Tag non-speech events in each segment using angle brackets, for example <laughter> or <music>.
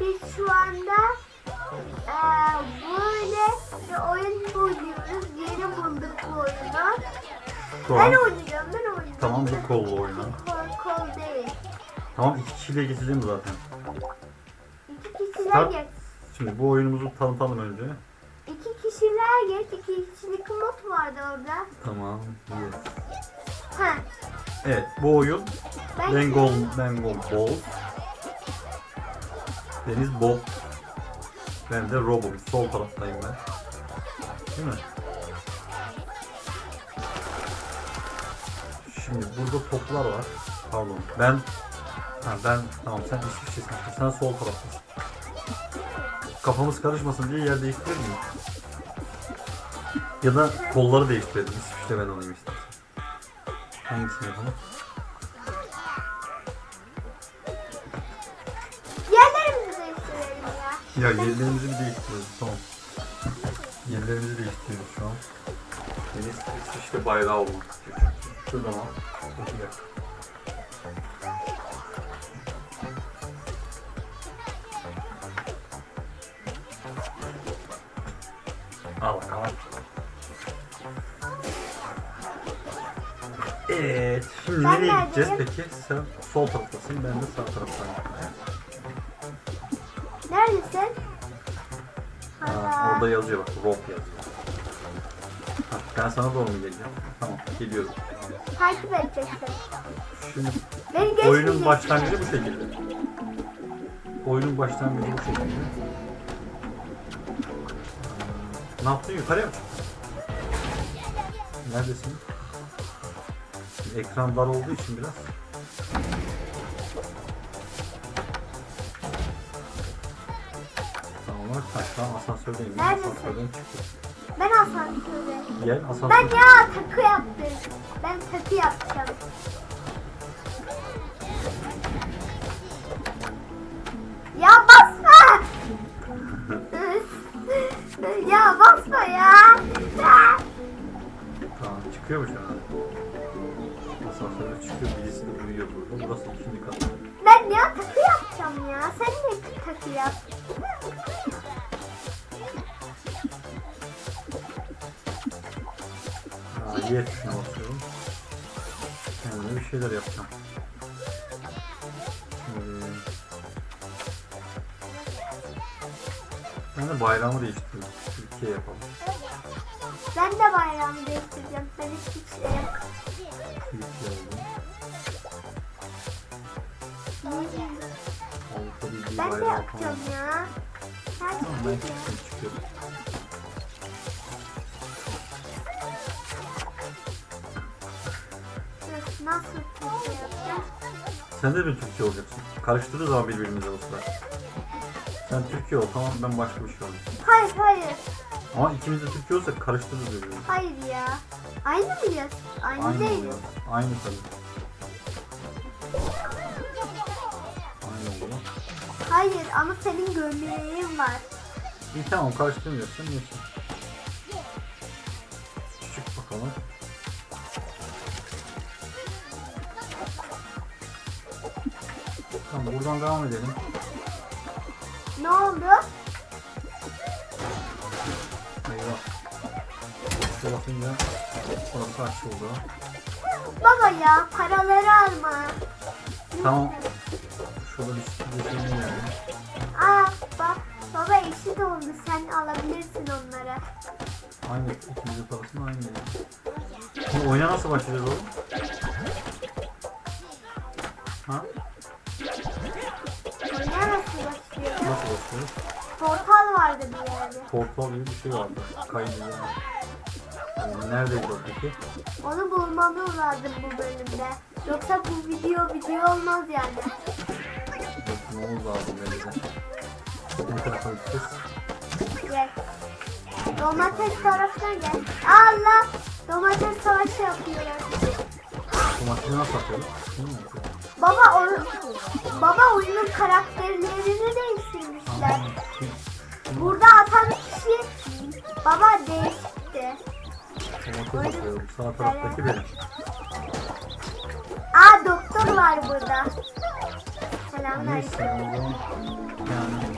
biz şu anda eee, böyle bir oyun oynuyoruz. Yeni bulduk bu oyunu. Şu Ben oynayacağım, ben oynayacağım. tamam bu kollu oyna. Kol, kol değil. Tamam iki kişiyle geçelim zaten. İki kişiler Tat- geç. Şimdi bu oyunumuzu tanıtalım önce. İki kişiler geç. İki kişilik mod vardı orada. Tamam. Yes. Ha. Evet bu oyun Ben Bengol Bengol Ball. Deniz Bob. Ben de Rob'um. Sol taraftayım ben. Değil mi? Şimdi burada toplar var. Pardon. Ben ha, ben tamam sen İsviçre'sin. Sen sol taraftasın. Kafamız karışmasın diye yer değiştirelim mi? Ya da kolları değiştirelim. İsviçre ben olayım istersen. Hangisini yapalım? Ya. Yerlerimizi bir değiştiriyoruz tamam. Yerlerimizi değiştiriyoruz şu an. Deniz İsviçre bayrağı olmak istiyor. Şuradan al. Dakika. Al bakalım. Evet, şimdi nereye gideceğiz peki? Sen sol taraftasın, ben de sağ taraftayım. Neredesin? Ha, orada yazıyor bak, rope yazıyor. Ha, ben sana doğru mu geleceğim? Tamam, geliyorum. Takip edeceksin. Şimdi Beni geçmeyeceksin. oyunun başlangıcı bu şekilde. Oyunun başlangıcı bu şekilde. Ne yaptın? Yukarıya mı? Neredesin? Şimdi ekran dar olduğu için biraz. Tamam, asansördeyim. Ben Neredesin? Asansörden çıktım. Ben asansöre. Gel asansör. Ben ya takı yaptım. Ben takı yapacağım. Ya basma. ya basma ya. Tamam çıkıyormuş herhalde. Asansörde çıkıyor birisi de uyuyor burada. Burası ikinci kat. Ben ya takı yapacağım ya. Sen de takı yap. Y tuşuna basıyorum. Kendime bir şeyler yapacağım. Şimdi... Ben de bayrağımı değiştireyim. Türkiye yapalım. Ben de bayrağımı değiştireceğim. Ben hiç şey yok. Türkiye oldu. Avrupa Birliği Ben de bayrağı yapacağım falan. ya. Sen Tamam ben çıktım çıkıyorum. Sen de mi Türkiye olacaksın? Karıştırırız ama birbirimize sıra. Sen Türkiye ol tamam ben başka bir şey olayım. Hayır hayır. Ama ikimiz de Türkiye olsak karıştırırız birbirimizi. Hayır ya. Aynı mıyız? Aynı, Aynı değiliz. oluyor. Aynı tabii. Aynı oluyor. Hayır ama senin gömleğin var. İyi tamam karıştırmıyorsun. Neyse. Buradan devam edelim. Ne oldu? Eyvah. İşte bakınca orası açıldı. Baba ya paraları alma. Tamam. Şurada bir şey yani. Aa bak baba eşit oldu sen alabilirsin onları. Aynı. İkimizin parasının aynı. Şimdi oyuna nasıl başlayacağız oğlum? Portal gibi bir şey vardı. Kaydı yani. Neredeydi o peki? Onu bulmamız lazım bu bölümde. Yoksa bu video video olmaz yani. Bakmamız lazım bence. Ne tarafa gideceğiz? Gel. Domates tarafına gel. Allah! Domates savaşı yapıyorlar. Domatesi nasıl mi? Baba oyun, baba oyunun karakterlerini baba değişti. Domates atıyorum. Sağ taraftaki benim. Aa doktor var burada. Neyse o zaman yani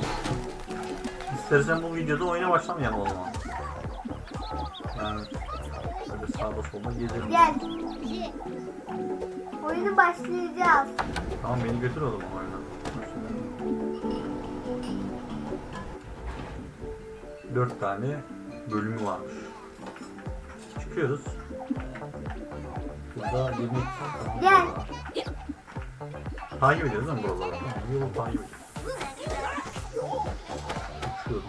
istersen bu videoda oyuna başlamayalım o zaman. Yani böyle sağda solda gezelim. Gel. Oyunu başlayacağız. Tamam beni götür o zaman oyuna. Dört tane bölümü varmış. Çıkıyoruz. Burada 20 Gel. Takip ediyoruz değil mi buraları? Yolu takip ediyoruz. Uçuyorum.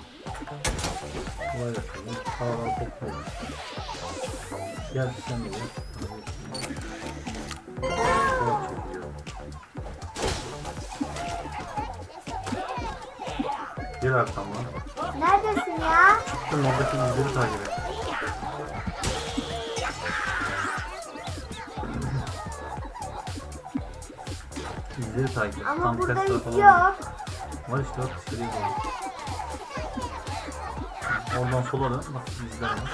Kolay yapalım. Havalar topluyorum. Gel sen de gel. Gel arkamdan. Neredesin ya? Çıktım oradaki izleri takip et. İzleri takip et. Ama Tam burada ters hiç yok. Var işte bak şuraya doğru. Oradan sola dön. Bak izler var.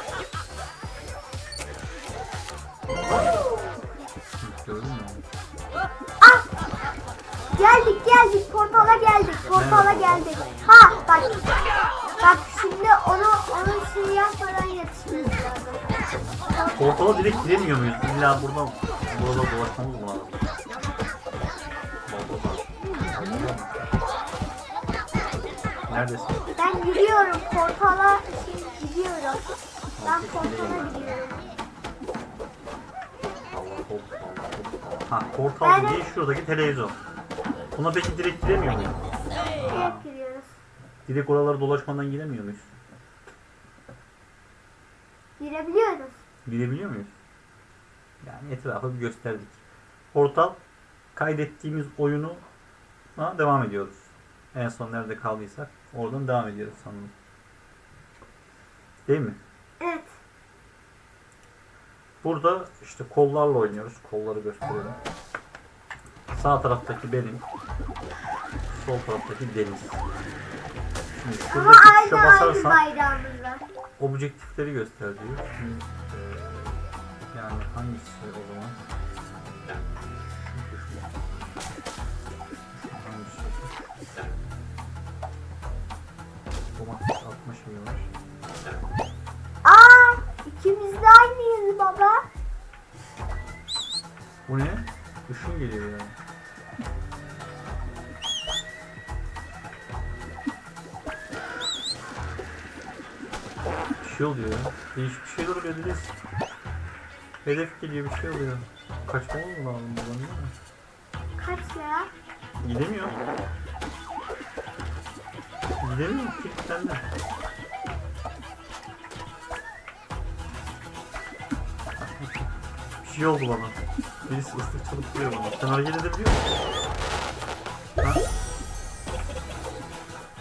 Gördün mü? Ah! Geldik geldik portala geldik portala geldik. Ha bak. Bak şimdi onu onu şey yapmadan yetişmemiz lazım. Portala direkt giremiyor muyuz? İlla buradan burada dolaşmamız mı lazım? Neredesin? Ben gidiyorum portala şey gidiyorum. Ben portala gidiyorum. Allah Allah. Ha portal dediği şuradaki televizyon. Buna peki direkt giremiyor muyuz? Direkt oraları dolaşmadan giremiyor muyuz? Girebiliyoruz. Girebiliyor muyuz? Yani etrafı bir gösterdik. Portal kaydettiğimiz oyunu devam ediyoruz. En son nerede kaldıysak oradan devam ediyoruz sanırım. Değil mi? Evet. Burada işte kollarla oynuyoruz. Kolları gösterelim. Sağ taraftaki benim. Sol taraftaki Deniz. Şimdi Ama şuradaki tuşa aynı basarsan bayrağımız var. objektifleri göster diyor. Şimdi, eee, yani hangisi o zaman? Hangisi? Atma şeyi var. Aa, ikimiz de aynıyız baba. Bu ne? Işın geliyor yani. Şey oluyor ya. Değişik bir şeyler oluyor Deniz. Hedef geliyor bir şey oluyor. Kaçmamız mı lazım buradan değil mi? Kaç ya? Gidemiyor. Gidemiyor. Kilitlendi. Bir şey oldu bana. Birisi ıslık çalıp duruyor bana. Sen hareket edebiliyor musun? Ha?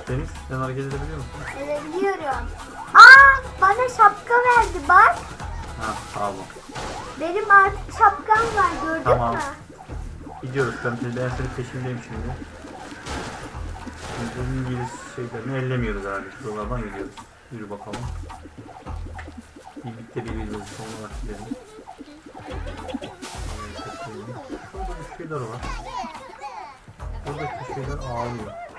Deniz sen hareket edebiliyor musun? Edebiliyorum. Bana şapka verdi bak. Ha pardon. Benim artık şapkam var gördün Tamam. mü? Gidiyoruz ben, ben senin peşindeyim şimdi. Şimdi bu İngiliz şeylerini ellemiyoruz herhalde. Şuralardan gidiyoruz. Yürü bakalım. Birlikte birbirimizi sonuna gidelim. Bekleyelim. Şurada bir şeyler var. Buradaki şeyler ağlıyor.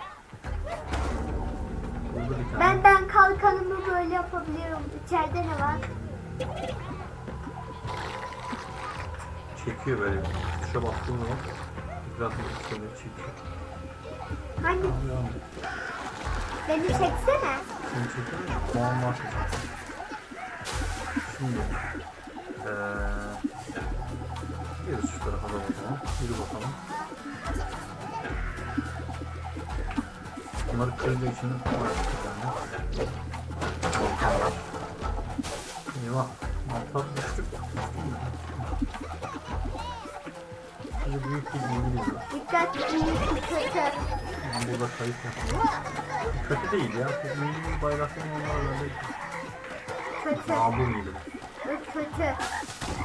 Burada bir tane. Ben ben kalkanımı böyle yapabiliyorum. İçeride ne var? Çekiyor böyle. Tuşa bastığım zaman etrafını şöyle çekiyor. Hani et. beni çeksene. Seni çekiyor mu? Puan var. Şimdi eee gidiyoruz şu tarafa zaman. Yürü bakalım. Bunları kırdığı için var yani. Volkan var. Eyvah. Mantar düştük. Şimdi büyük bir bilgi var. Dikkat büyük kötü. Ben burada kayıt yapıyorum. Kötü değil ya. Bu milli bayrakların onlar öyle Kötü. mağdur gibi. Kötü.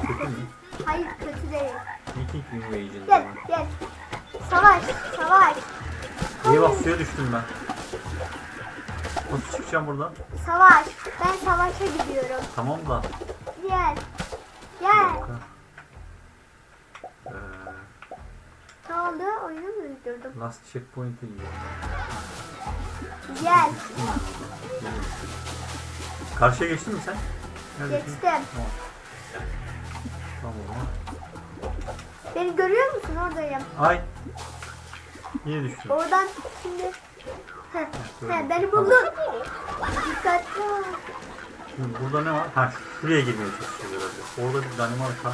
Kötü mü? Hayır kötü değil. Viking Invasion Gel gel. Savaş savaş. Eyvah suya düştüm ben. Nasıl çıkacağım buradan? Savaş. Ben savaşa gidiyorum. Tamam da. Gel. Gel. Ee, Ne oldu? Oyun oyunu mu uydurdum? Last checkpoint'e gidiyor. Gel. Karşıya geçtin mi sen? Neredesin? Geçtim. Tamam. Tamam. Beni görüyor musun? Oradayım. Ay. Niye düştün? Oradan şimdi... Böyle. heh, beni buldun. Dikkatli ol. Şimdi burada ne var? Ha şuraya girmeye çalışıyoruz herhalde. Orada bir Danimarka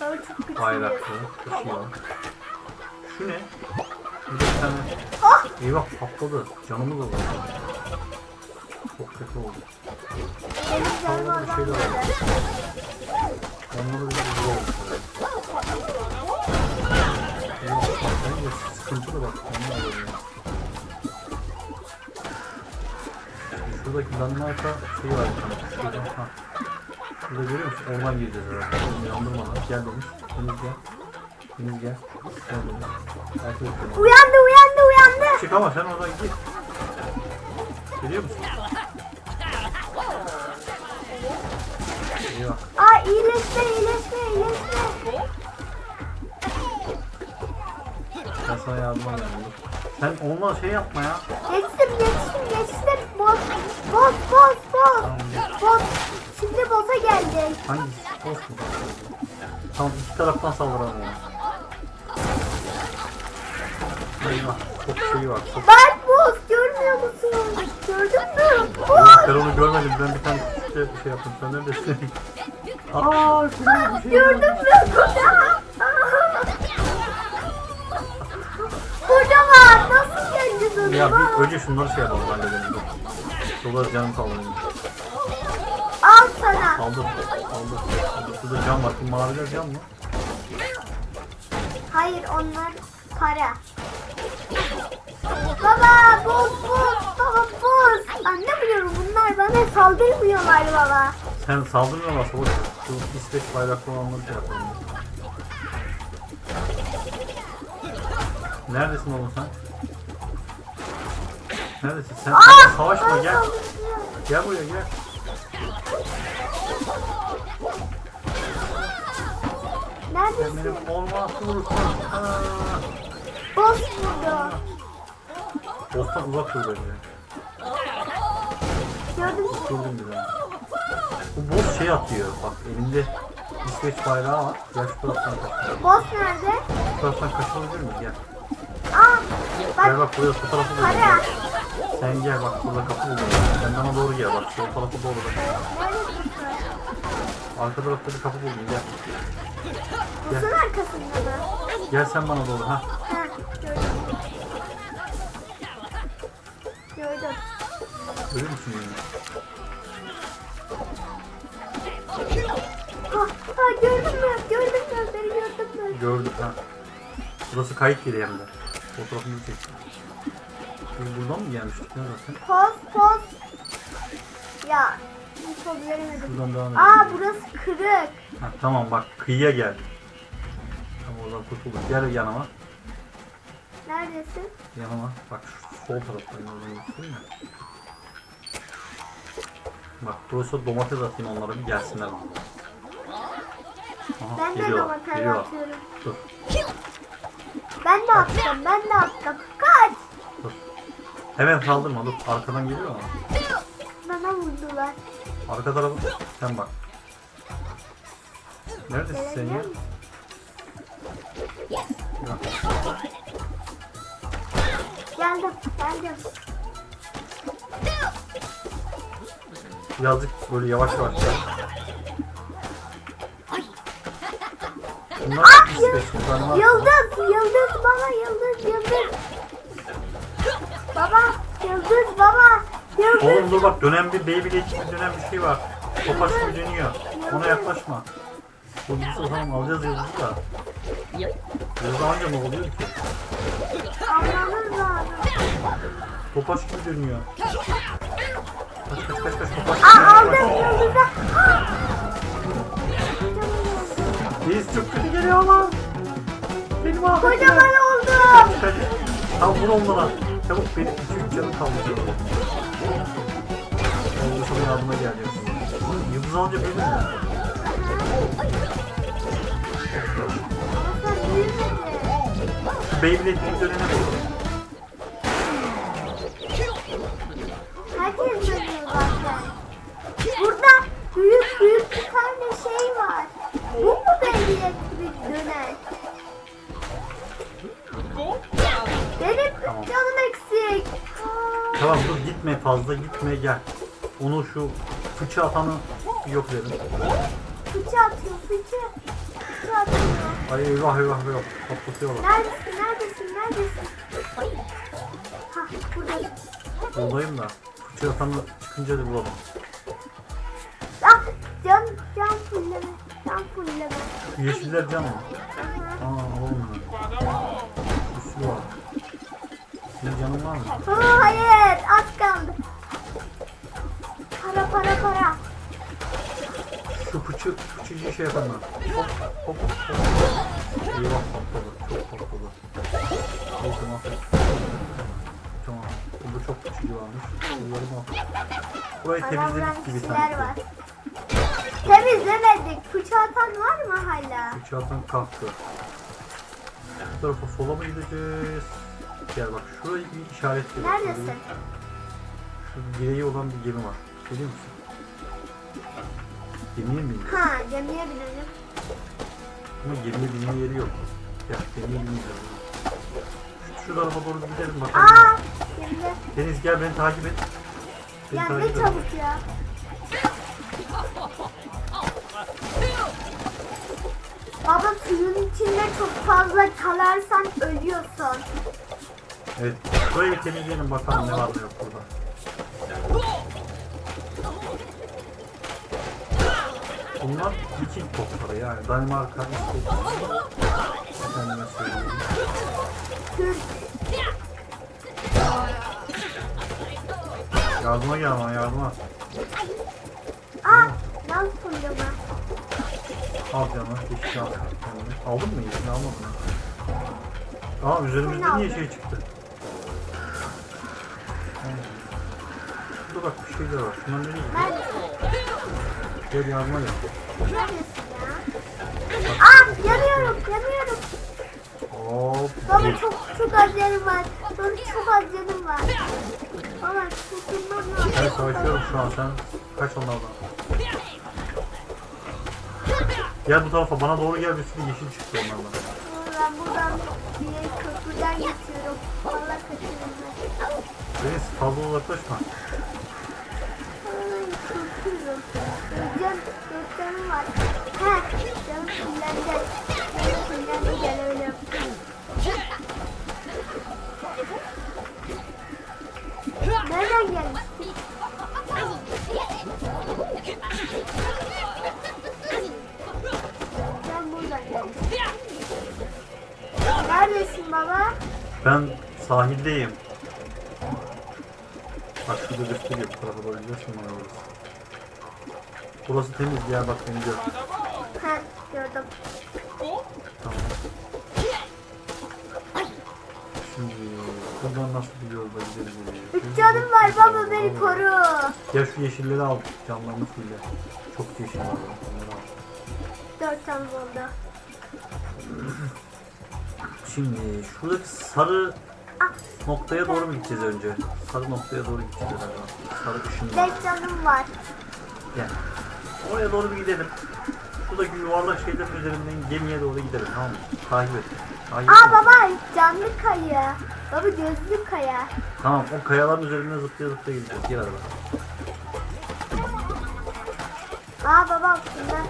Baba çok güçlüyüz. bayraklı var. Şu ne? Bir de bir tane... Ah! Eyvah patladı. Canımız oldu. Çok kötü oldu. Benim canım Orada bir oradan şey de var. geldi. Onları bir de zor da bak. Onlar oluyor. Şuradaki Danimarka şeyi var. Şurada, ha. Şurada görüyor musun? Oradan gireceğiz herhalde. Yandırmadan. Gel demiş. Deniz gel. Deniz gel. Gel demiş. Et beni. Uyandı uyandı uyandı. Çık ama sen oradan git. Geliyor musun? Eyvah. Aa iyileşme iyileşme iyileşme. Sana yardıma geldim. Sen onunla şey yapma ya. Geçtim geçtim geçtim. Boz boz boz boz. Boz. Şimdi boza geldik. Hangisi? Olsun. Tamam iki taraftan saldıralım ona. Eyvah. Çok şey var. Çok... Bak boz görmüyor musun? Gördün mü? Boz. ben onu görmedim. Ben bir tane şey, şey yaptım. Sen neredesin? Aa bir şey Gördün mü? Ya bir önce şunları şey yapalım halledelim. Şurada canım kaldırayım. Al sana. Aldım. Aldım. Aldım. Şurada cam var. Bu maviler cam mı? Hayır onlar para. Baba boz boz baba boz. Anlamıyorum bunlar bana saldırmıyorlar baba. Sen saldırmıyorlar savaş. Şu İsveç bayraklı olanları şey yapalım. Neredesin oğlum sen? Neredesin? Sen Aa, sen savaşma gel. Gel buraya gel. Sen Neredesin? benim olmaz vurursun. Aa. Boz burada. Bostan uzak dur bence. Gördün mü? Durdum bir daha. Bu boss şey atıyor bak elinde İsveç bayrağı var. Gel şu taraftan kaç. Boz nerede? Şu taraftan kaçabilir miyiz? Gel. Aa Gel bak bak buraya şu tarafa doğru para. Sen gel bak burada kapı buldum. Sen bana doğru gel bak sol tarafa doğru bak. Arka tarafta bir kapı buldum gel. Buzun arkasında mı? Gel sen bana doğru ha. Ha gördüm. Gördüm. Görüyor musun beni? Ha, ha gördün mü? Gördün mü? Beni gördün mü? Gördüm ha. Burası kayıt yeri hem de. Fotoğrafını çektim. Biz buradan mı gelmiştik ne zaten? Poz poz. Ya bir poz veremedim. Buradan devam Aa edelim. burası kırık. Ha, tamam bak kıyıya gel. Tamam oradan kurtulduk. Gel yanıma. Neredesin? Yanıma. Bak şu sol taraftayım oradan göstereyim mi? Bak burası domates atayım onlara bir gelsinler. Aha, Ben de geliyorlar, domates geliyorlar. atıyorum. Dur, Ben de attım. Ben de attım. Kaç. Hemen saldırma dur. Arkadan geliyor ama. Bana vurdular. Arka tarafa sen bak. Neredesin sen ya? Geldim. Geldim. Birazcık böyle yavaş yavaş gel. Bunlar bunlar var. Yıldız. Yıldız baba. Yıldız. Yıldız. Baba. Yıldız baba. Yıldız. Oğlum dur bak dönen bir Beyblade gibi dönen bir şey var. Topaç gibi dönüyor. Ona yaklaşma. Yıldızı tamam alacağız yıldızı da. Yıldızı anca ne oluyor ki? Almamız lazım. Topaç gibi dönüyor. Kaç kaç kaç kaç topaç Aa gibi aldım dönüyor. yıldızı. Reis çok kötü geliyor ama. Benim ahmet Kocaman oldum. Kaç kaç. Tamam vur onlara. Çabuk benim 2-3 canım. Ben de sana yardıma geleceğim. Yıldız alınca böyle mi? Beyblade'lik dönene bak. Herkes dönüyor zaten. Burada büyük büyük bir tane şey var. Tamam dur gitme fazla gitme gel. Onu şu fıçı atanı yok edelim. Fıçı atıyor fıçı. Fıçı atıyor. Ay eyvah eyvah eyvah. Patlatıyorlar. Neredesin neredesin neredesin? Hah burada. Buradayım da. Fıçı atanı çıkınca da bulalım. Ah can can fulleme. Can fulleme. Yeşiller can mı? Aa bunu. Bir sürü var. Senin canın var mı? Aa, hayır az kaldı. Para para para. Şu fıçı, fıçıcı şey yapalım. Hop hop hop. Eyvah patladı. Çok patladı. Neyse mahvet. Tamam. Burada çok fıçıcı varmış. Bunları mahvet. Burayı temizledik gibi sanki. var. Temizlemedik. Fıçı atan var mı hala? Fıçı atan kalktı. Bu tarafa sola mı gideceğiz? Gel bak şurayı bir işaretleyelim. Neredesin? Şu direği olan bir gemi var. Biliyor musun? Gemiye mi? Ha gemiye binelim. Ama gemiye binme yeri yok. Ya gemiye binmeyeceğiz. Şu, şu tarafa doğru gidelim bakalım. Aa gemiye. Deniz gel beni takip et. Beni Ya ne takip et. çabuk ya. Baba suyun içinde çok fazla kalarsan ölüyorsun. Evet. Burayı temizleyelim bakalım ne var ne yok burada. Bunlar Viking topları yani. Danimarka, İskoçya. Efendime söyleyeyim. Yardıma gel bana yardıma. Aa lan fulleme. Al canım. Geçti al. Aldın mı? Yeşil almadın mı? Aa üzerimizde niye şey çıktı? Şurada bak bir şeyler var. Şunlar gidiyor? Neredesin? Gel yardıma gel. Aa yanıyorum yanıyorum. Hop. Baba çok çok az canım var. Baba çok az canım var. Baba kurtulmam lazım. Ben savaşıyorum şu an sen. Kaç onlardan. Gel bu tarafa bana doğru gel bir sürü yeşil çıktı onlardan. Ben buradan bir köprüden geçiyorum. Valla kaçırdım ben. Deniz fazla uzaklaşma. Ay korkuyorum. Can, dört canım var. He, canım fullendi. Canım. Nereden gelmiştin? Ben. Neredesin baba? Ben sahildeyim. Bak şurada gösteriyor bu tarafa doğru gidiyorsun bana orası. Burası temiz ya bak beni gör. He, gördüm. Tamam. Şimdi buradan nasıl bir yolda gideriz oraya? Üç canım var baba beni koru. Ya şu yeşilleri al. Camlarını fulle. Çok yeşil var. ya, Onları al. Dört canım oldu. Şimdi şuradaki sarı Ah, noktaya doğru mu gideceğiz önce? Sarı noktaya doğru gideceğiz galiba. Sarı ışın var. beş canım var. Gel. Oraya doğru bir gidelim. Şuradaki yuvarlak şeylerin üzerinden gemiye doğru gidelim tamam mı? Takip et. Takip Aa et. baba canlı kaya. Baba gözlü kaya. Tamam o kayaların üzerinden zıplaya zıplaya gideceğiz. Gel araba. Aa baba bunlar.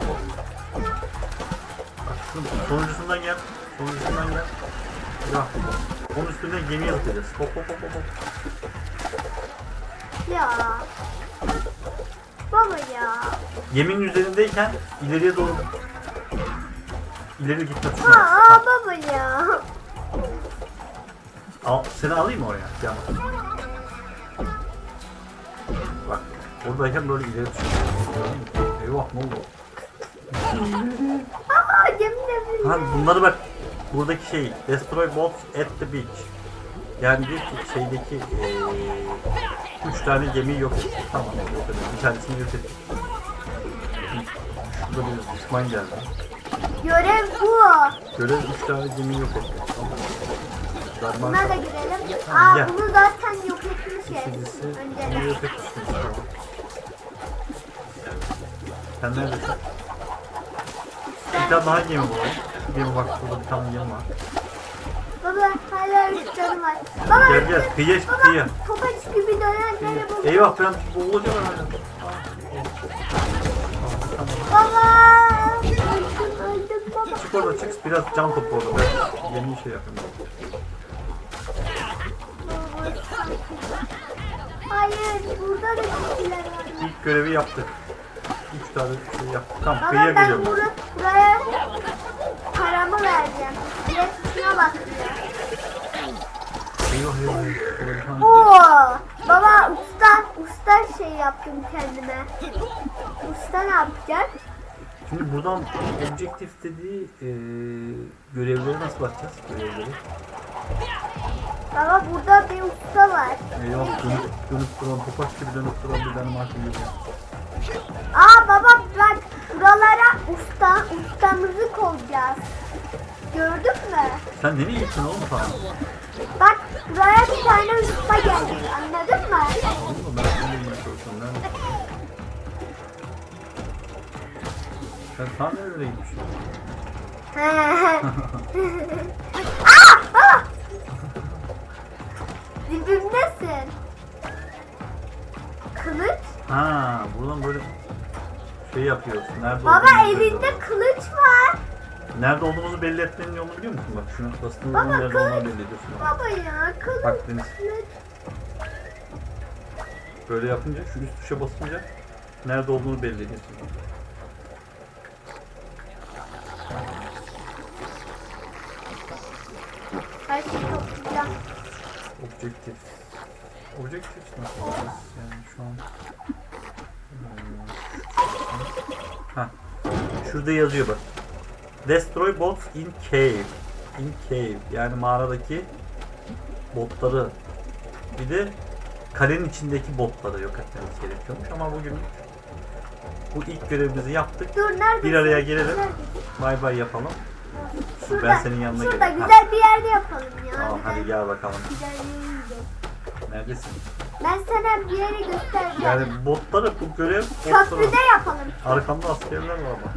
Bak şunun sonuncusundan gel. Sonuncusundan gel. Ya. Onun üstünden gemiye zıplayacağız. Hop hop hop hop. hop. Ya. Baba ya. Geminin üzerindeyken ileriye doğru ileri gitme tuşuna bas. Aa baba ya. Al, seni alayım mı oraya? Gel bak. Bak oradayken böyle ileri tuşuna. Eyvah ne oldu? Aa gemide Ha bir bunları bak buradaki şey destroy boats at the beach. Yani diyor ki şeydeki eee üç tane gemiyi yok ettik. Tamam yok edelim. Bir tanesini yok ettik. Şurada bir düşman geldi. görev bu. Görev üç tane gemiyi yok ettik. Tamam. Darma Buna da girelim. Aa gel. bunu zaten yok etmişiz. İkincisi Önceden. bunu yok etmiştim. Sen neredesin? Bir tane daha gemi bulalım. Gemi bak burada bir tane gemi var. Baba hala üç canım var. Baba Gel gel kıyıya çık Baba kıyıya. topaç gibi dönenleri bul. Eyvah ben boğulacağım herhalde. Baba. Çık biraz can orada. Ben yeni şey yapayım. Hayır burada da kişiler var. İlk görevi yaptık. Üç tane şey yaptık. Kıyıya Baba ben geliyorum. bura, buraya paramı vereceğim. Diye tuşuna basacağım. Eyvah eyvah. Oo, baba usta usta şey yaptım kendime. Usta ne yapacak? Şimdi buradan objektif dediği eee görevleri nasıl bakacağız? Görevleri. Baba burada bir usta var. Eyvah dönüp, dönüp duran, topaç gibi dönüp duran bir benim hakim geliyor. Aa baba bak buralara usta ustamızı koyacağız. Gördün mü? Sen nereye gittin oğlum falan? Bak buraya bir tane usta geldi. Anladın mı? Sen tam nereye gitmişsin? <laughs> Aa, baba! Dibimdesin. Kılıç. Ha, buradan böyle şey yapıyoruz. Nerede Baba elinde kılıç var. Nerede olduğumuzu belli etmenin yolunu biliyor musun? Bak şuna bastığın zaman nerede olduğunu belli ediyorsun. Baba ya kılıç. Bak Deniz böyle yapınca şu üst tuşa basınca nerede olduğunu belli ediyorsun. Her şeyi toplayacağım. Objektif. Objektif nasıl olacağız? Yani şu an Ha. Şurada yazıyor bak. Destroy bots in cave. In cave. Yani mağaradaki botları bir de kalenin içindeki botları yok etmemiz gerekiyormuş ama bugün bu ilk görevimizi yaptık. Dur nerede? Bir araya gelelim. Bay bay yapalım. Şurada, Ben senin yanına Şurada geleyim. Güzel bir yerde yapalım ya. Tamam hadi gel bakalım. güzel. Neredesin? Ben sana bir yere göstereceğim. Yani botları bu görev botları. Köprüde yapalım. Arkamda askerler var ama.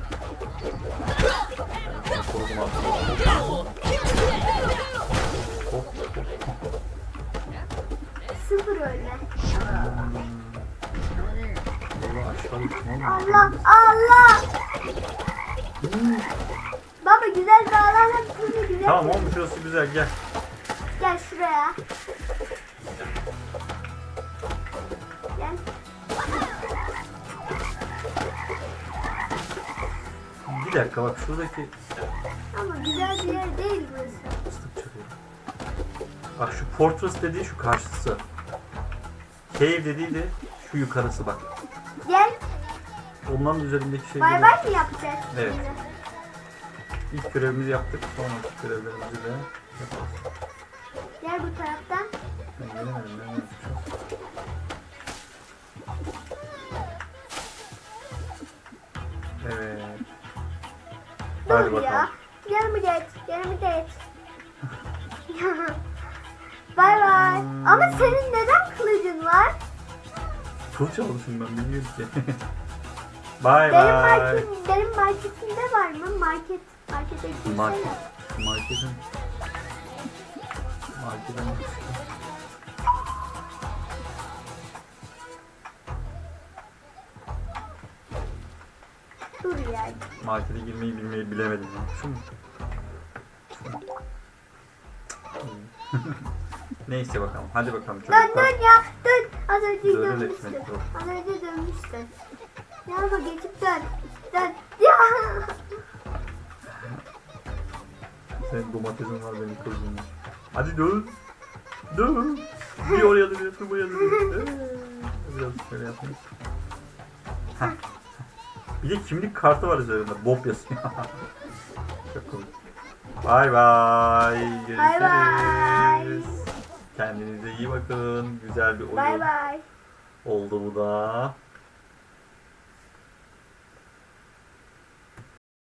Hop. Sıfır öyle. Allah. Allah Allah. Baba güzel dağlar hepsini güzel. Tamam oğlum şurası güzel gel. Gel şuraya. Gel. Bir dakika bak şuradaki güzel bir yer değil burası. fıstık çalıyor. Bak şu fortress dediği şu karşısı. Cave dediği de şu yukarısı bak. Gel. Onların üzerindeki şey Bay bay mı yapacağız? Evet. şimdi? İlk görevimizi yaptık. Sonraki görevlerimizi de yaparız. Gel bu taraftan. Ben gelemedim. Ben ne yapacağım? Evet. Hadi Dur ya. bakalım. Yanımı geç. Yanımı geç. <laughs> bay bay. Ama senin neden kılıcın var? Kılıç almışım ben bilmiyorum ki. <laughs> Bye Benim, bye. market, benim marketimde var mı? Market. Markete girsene. Market. Marketin. Marketin. Dur ya. Markete girmeyi bilmeyi bilemedim ya. Şu mu? Neyse bakalım. Hadi bakalım Dön çocuklar. dön ya. Dön. Az önce Dön, dönmüştün. etmek yok. Az önce dönmüştün. Yanıma geçip dön. Dön. Ya. Senin domatesin var benim kızım. Hadi dön. Dön. Bir oraya dön, bir buraya dön. Biraz şöyle yapayım. Heh. Bir de kimlik kartı var üzerinde. Bob yazıyor. <laughs> Çok komik. Bay bay. Görüşürüz. Bay bay. Kendinize iyi bakın. Güzel bir oyun Bay bay. oldu bu da.